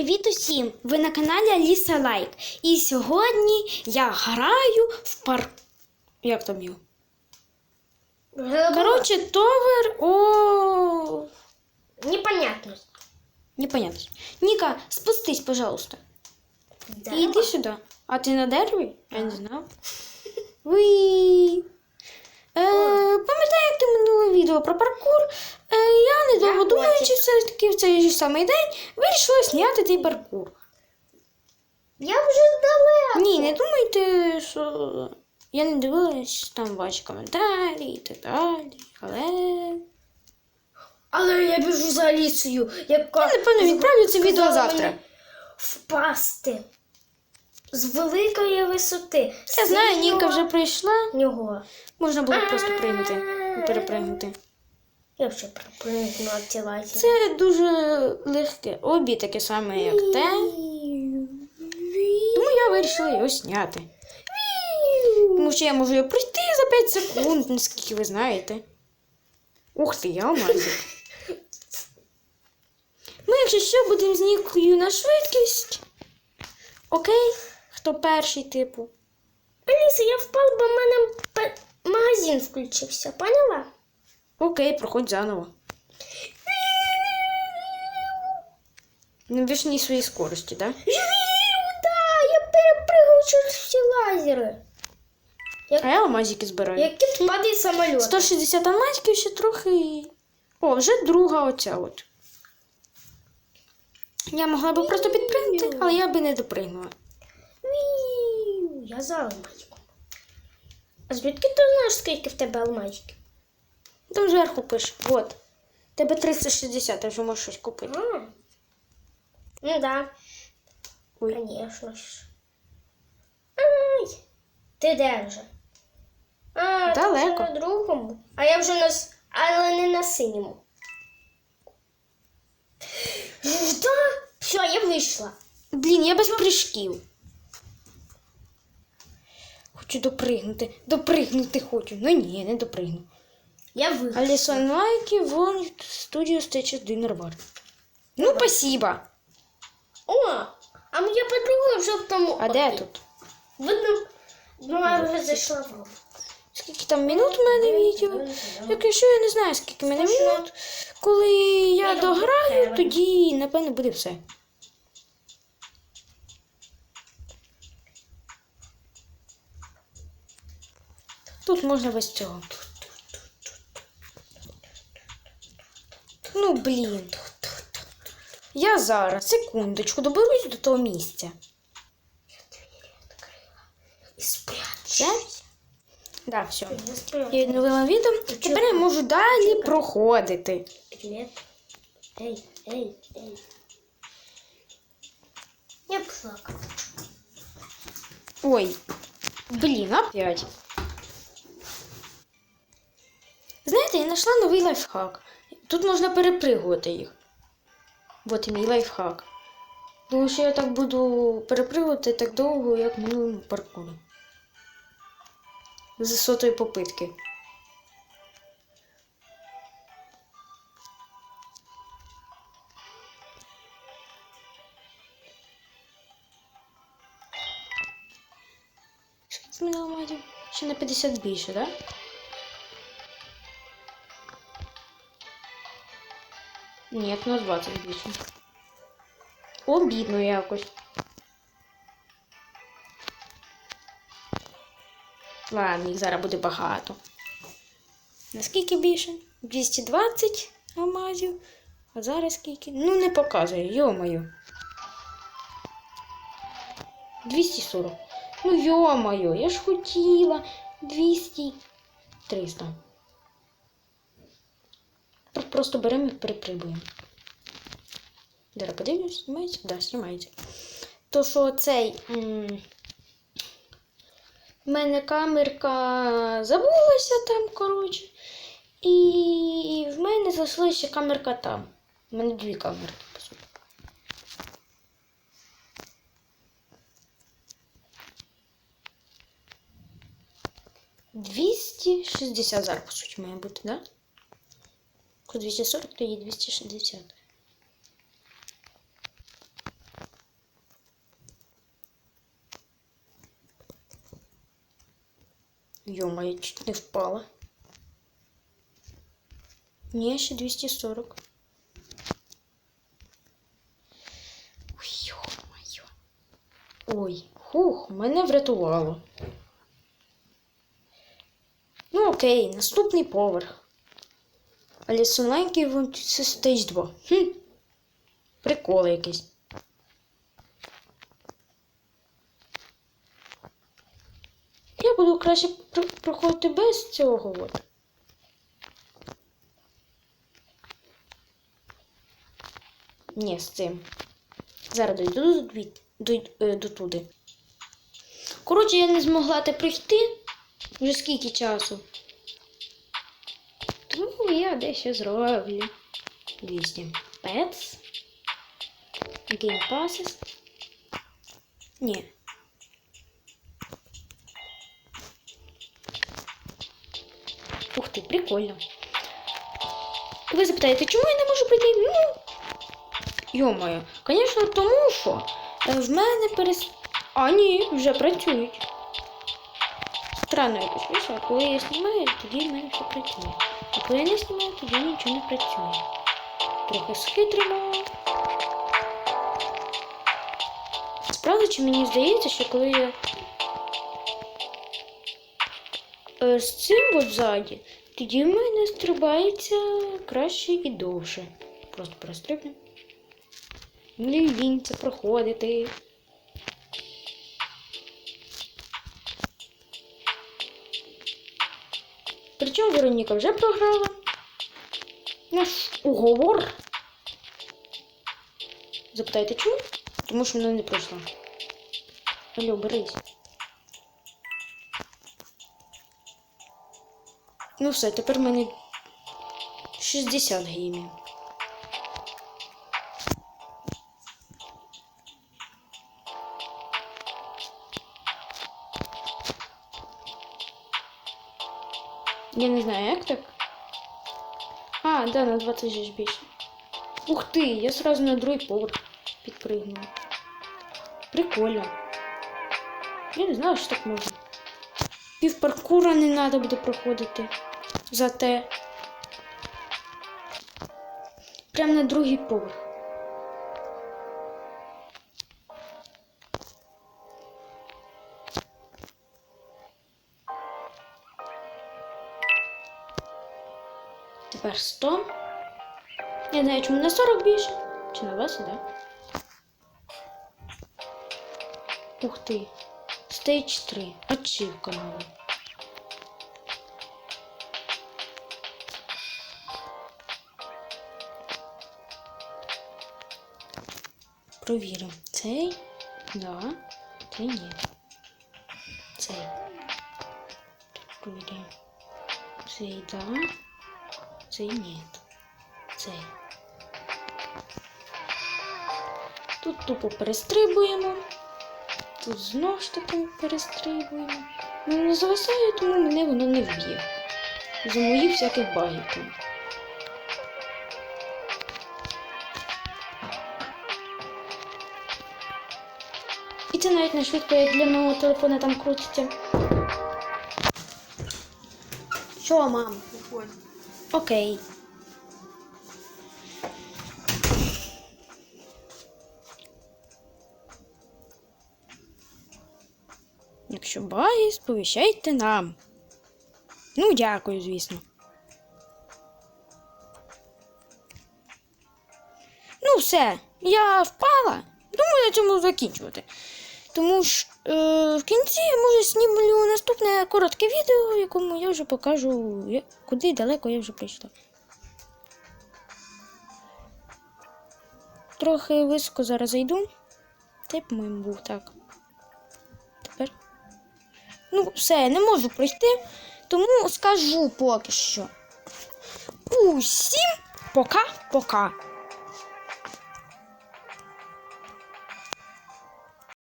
Привіт усім! Ви на каналі Аліса Лайк. І сьогодні я граю в пар. Як там його? Коротше, товер. О. непонятно. Непонятно. Ніка, спустись, пожалуйста. Да. І йди сюди. А ти на дереві? Я не знав. Уї. Е, відео про паркур. Е, я недовго думаючи, котик. все-таки в цей же самий день вирішила зняти цей паркур. Я вже далеко. Ні, не думайте, що я не дивилась там ваші коментарі і так далі. Але Але я біжу за Алісою, яка я напевно відправлю це відео сказала завтра. мені Впасти з великої висоти. Я знаю, Ніка вже прийшла. нього. Можна було просто прийняти, перепригнути. Я вже пропригну на ці лазі. Це дуже легке. Обі таке саме, як те. Тому я вирішила його зняти. Тому що я можу його пройти за 5 секунд, наскільки ви знаєте. Ух ти, я алмазик. Ми, якщо що, будемо з Нікою на швидкість. Окей? Хто перший, типу? Аліса, я впав, бо в мене магазин включився, поняла? Окей, проходь заново. Не більш своїй скорості, так? Да? Да, я перепригаю через всі лазери. А я алмазики збираю. Як кіт падає самоліт. 160 алмазиків ще трохи. і- О, вже друга оця от. Я могла би просто підпригнути, але я би не допригнула. Я за алмазиком. А звідки ти знаєш, скільки в тебе алмазиків? Там зверху пише. От. Тебе 360, ти вже можеш щось купити. А. Ну да, Ой. конечно ж. Ай, ти де вже? А, ти Далеко. вже на другому. А я вже на с- але не на синьому. Да? Все, я вийшла. Блін, я без прыжків. Хочу допригнути. Допригнути хочу. Ну ні, не допригну. Я вийшла. Алисон лайки, вон студію стече Динербар. Ну, спасибо. О, а подруга вже в тому. А де тут? Видно, вона вже зайшла в. Скільки там минут в мене відео? Якщо я не знаю, скільки в мене минут. Коли я дограю, тоді, напевно, буде все. Тут можна без цього. Ну, блін. Я зараз, секундочку, доберусь до того місця. І спрячу. Все? Да, все. Я спрячу. Я відновила відео. Тепер я можу далі проходити. Привет. Эй, эй, эй. Я плакала. Ой, блін, опять. Знаєте, я знайшла новий лайфхак. Тут можна перепригувати їх. От і мій лайфхак. Тому що я так буду перепригувати так довго, як в минулому паркурі. З сотої попитки. Скільки змінила мадів? Ще на 50 більше, так? Да? Ні, на 20 більше. Обідно якось. Ладно, їх зараз буде багато. Наскільки більше? 220 алмазів. А зараз скільки? Ну, не показує, йо-моє. 240. Ну, йо-моє, я ж хотіла 200. 300. Про- Просто беремо і переприбуємо. Зараз подивлюсь, знімається? Так, да, знімається. То що цей. в мене камерка забулася там, коротше. І в мене залишилася камерка там. У мене дві камерки, по суті. Двісті шістдесят зараз, по суті, має бути, так? Да? Код 240, то є 260. Йома, я чуть не впала. Ні, ще 240. Ой, йо-моє. Ой, хух, мене врятувало. Ну окей, наступний поверх. Але сонленький вон це стейдж 2. Хм. Прикол якийсь. Я буду краще пр- проходити без цього. От. Ні, з цим. Зараз дойду до, дві- до, е, до туди. Коротше, я не змогла те прийти вже скільки часу. Тому я дещо зроблю. 200. Pets. Game passes. Ні. Ух ти, прикольно. Ви запитаєте, чому я не можу прийти? Ну. Йо-моє, звісно, тому що в мене перес... А, ні, вже працюють. Странно а коли я знімаю, тоді в мене все працює. А коли я не знімаю, тоді нічого не працює. Трохи схитримо. Справді, чи мені здається, що коли я з цим от ззаді, тоді в мене стрибається краще і довше. Просто перестрибнемо. Не лінь проходити. Причому Вероніка вже програла. Наш уговор. Запитайте, чому? Тому що вона не пройшла. Алло, берись. Ну все, тепер в мене 60 геймів. Я не знаю, як так. А, да, на 20 же більше. Ух ти, я сразу на другий поверх підпригнула. Прикольно. Я не знала, що так можна. Пів паркура не треба буде проходити. Зате. Прямо на другий поверх. Тепер 100. Я знаю, чому на 40 більше. Чи на 20, да? Ух ти. Стейдж 3. Ачівка нова. Провіримо. Цей? Да. Цей ні. Цей. Провіряємо. Цей, да. Цей ні. Цей. Тут тупо перестрибуємо. Тут знову ж таки перестрибуємо. Ну не зависає, тому мене воно не вб'є. За моїх всяких багів там. І це навіть не швидко, як для мого телефона там крутиться. Що, мам? Окей. Якщо баги, сповіщайте нам. Ну, дякую, звісно. Ну, все, я впала. Думаю, на цьому закінчувати. Тому що е, в кінці я може знімлю наступне коротке відео, в якому я вже покажу, я- куди далеко я вже прийшла. Трохи високо зараз зайду. Та по-моєму, був так. Тепер. Ну, все, я не можу пройти, тому скажу поки що. Усім пока-пока.